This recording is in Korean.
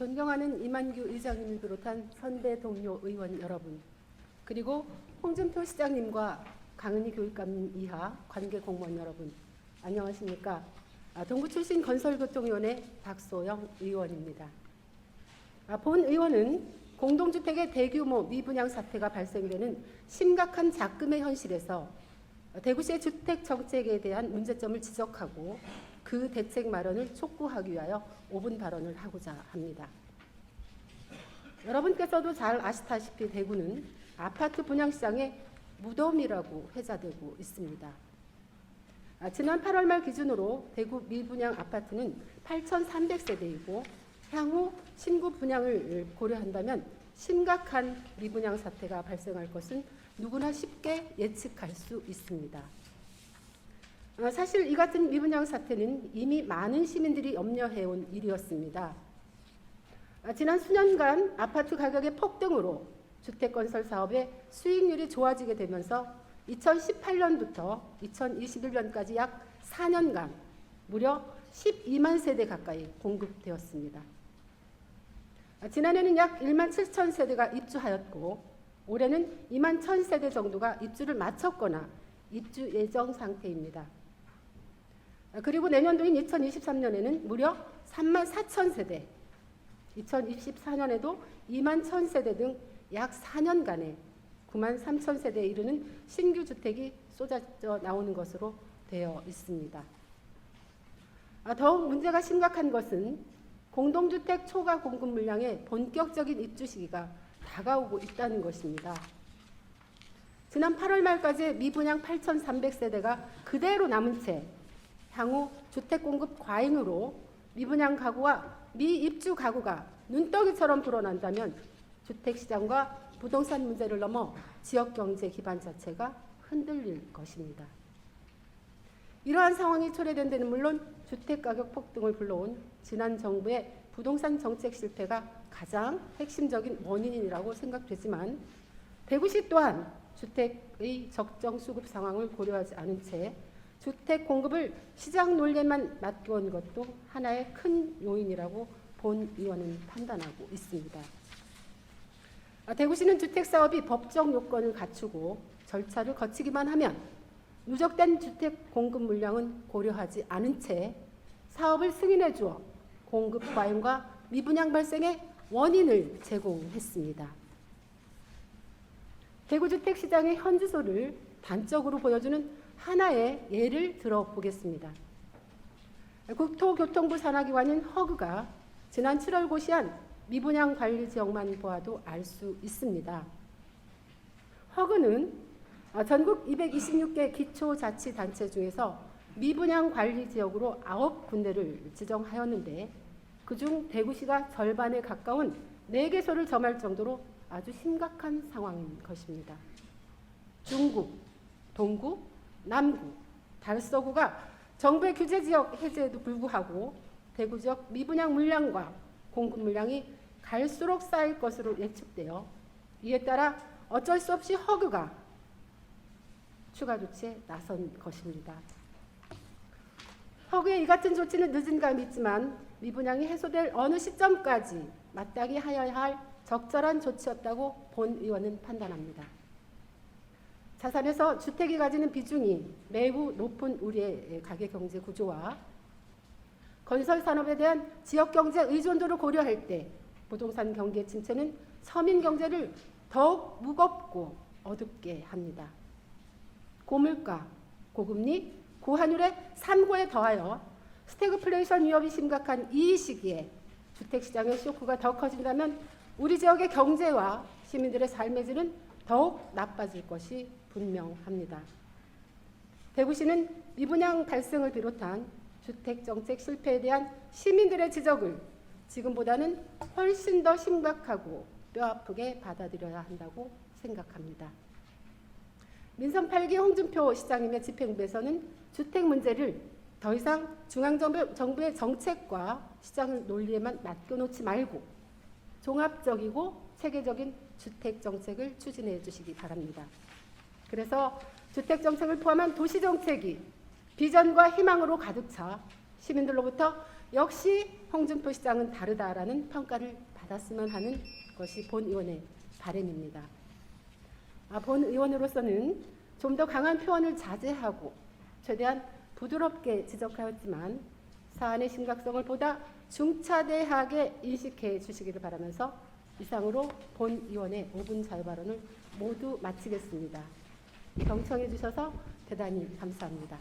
존경하는 이만규 의장님을 비롯한 선배 동료 의원 여러분, 그리고 홍준표 시장님과 강은희 교육감님 이하 관계 공무원 여러분, 안녕하십니까? 아, 동구 출신 건설교통위원회 박소영 의원입니다. 아, 본 의원은 공동주택의 대규모 미분양 사태가 발생되는 심각한 작금의 현실에서 대구시의 주택 정책에 대한 문제점을 지적하고 그 대책 마련을 촉구하기 위하여 5분 발언을 하고자 합니다. 여러분께서도 잘 아시다시피 대구는 아파트 분양 시장의 무덤이라고 회자되고 있습니다. 아, 지난 8월 말 기준으로 대구 미분양 아파트는 8,300세대이고 향후 신구 분양을 고려한다면 심각한 미분양 사태가 발생할 것은 누구나 쉽게 예측할 수 있습니다. 어, 사실 이 같은 미분양 사태는 이미 많은 시민들이 염려해온 일이었습니다. 아, 지난 수년간 아파트 가격의 폭등으로 주택 건설 사업의 수익률이 좋아지게 되면서 2018년부터 2021년까지 약 4년간 무려 12만 세대 가까이 공급되었습니다. 아, 지난해는 약 1만 7천 세대가 입주하였고 올해는 2만 1천 세대 정도가 입주를 마쳤거나 입주 예정 상태입니다. 아, 그리고 내년도인 2023년에는 무려 3만 4천 세대, 2024년에도 2만 1천 세대 등 약 4년간에 9만 3천 세대에 이르는 신규 주택이 쏟아져 나오는 것으로 되어 있습니다. 아, 더욱 문제가 심각한 것은 공동주택 초과 공급 물량의 본격적인 입주 시기가 다가오고 있다는 것입니다. 지난 8월 말까지 미분양 8,300세대가 그대로 남은 채 향후 주택 공급 과잉으로 미분양 가구와 미입주 가구가 눈덩이처럼 불어난다면 주택 시장과 부동산 문제를 넘어 지역 경제 기반 자체가 흔들릴 것입니다. 이러한 상황이 초래된 데는 물론 주택 가격 폭등을 불러온 지난 정부의 부동산 정책 실패가 가장 핵심적인 원인이라고 생각되지만 대구시 또한 주택의 적정 수급 상황을 고려하지 않은 채 주택 공급을 시장 논리에만 맡겨온 것도 하나의 큰 요인이라고 본 의원은 판단하고 있습니다. 아, 대구시는 주택 사업이 법적 요건을 갖추고 절차를 거치기만 하면 누적된 주택 공급 물량은 고려하지 않은 채 사업을 승인해 주어 공급 과잉과 미분양 발생의 원인을 제공했습니다. 대구 주택 시장의 현주소를 단적으로 보여주는 하나의 예를 들어보겠습니다. 국토교통부 산하기관인 허그가 지난 7월 고시한 미분양 관리 지역만 보아도 알 수 있습니다. 허그는 어, 전국 226개 기초자치단체 중에서 미분양 관리 지역으로 9군데를 지정하였는데 그중 대구시가 절반에 가까운 4개소를 점할 정도로 아주 심각한 상황인 것입니다. 중구, 동구, 남구, 달서구가 정부의 규제 지역 해제에도 불구하고 대구 지역 미분양 물량과 공급 물량이 갈수록 쌓일 것으로 예측되어 이에 따라 어쩔 수 없이 허그가 추가 조치에 나선 것입니다. 허그의 이 같은 조치는 늦은 감이 있지만 미분양이 해소될 어느 시점까지 마땅히 하여야 할 적절한 조치였다고 본 의원은 판단합니다. 자산에서 주택이 가지는 비중이 매우 높은 우리의 가계 경제 구조와 건설 산업에 대한 지역 경제 의존도를 고려할 때 부동산 경기 침체는 서민 경제를 더욱 무겁고 어둡게 합니다. 고물가, 고금리, 고환율의 삼고에 더하여 스태그플레이션 위협이 심각한 이 시기에 주택시장의 쇼크가 더 커진다면 우리 지역의 경제와 시민들의 삶의 질은 더욱 나빠질 것이 분명합니다. 대구시는 미분양 발생을 비롯한 주택 정책 실패에 대한 시민들의 지적을 지금보다는 훨씬 더 심각하고 뼈아프게 받아들여야 한다고 생각합니다. 민선 8기 홍준표 시장님의 집행부에서는 주택 문제를 더 이상 중앙정부의 정책과 시장 논리에만 맡겨놓지 말고 종합적이고 체계적인 주택 정책을 추진해 주시기 바랍니다. 그래서 주택 정책을 포함한 도시 정책이 비전과 희망으로 가득 차 시민들로부터 역시 홍준표 시장은 다르다라는 평가를 받았으면 하는 것이 본 의원의 바람입니다. 아, 본 의원으로서는 좀 더 강한 표현을 자제하고 최대한 부드럽게 지적하였지만 사안의 심각성을 보다 중차대하게 인식해 주시기를 바라면서 이상으로 본 의원의 5분 자유 발언을 모두 마치겠습니다. 경청해 주셔서 대단히 감사합니다.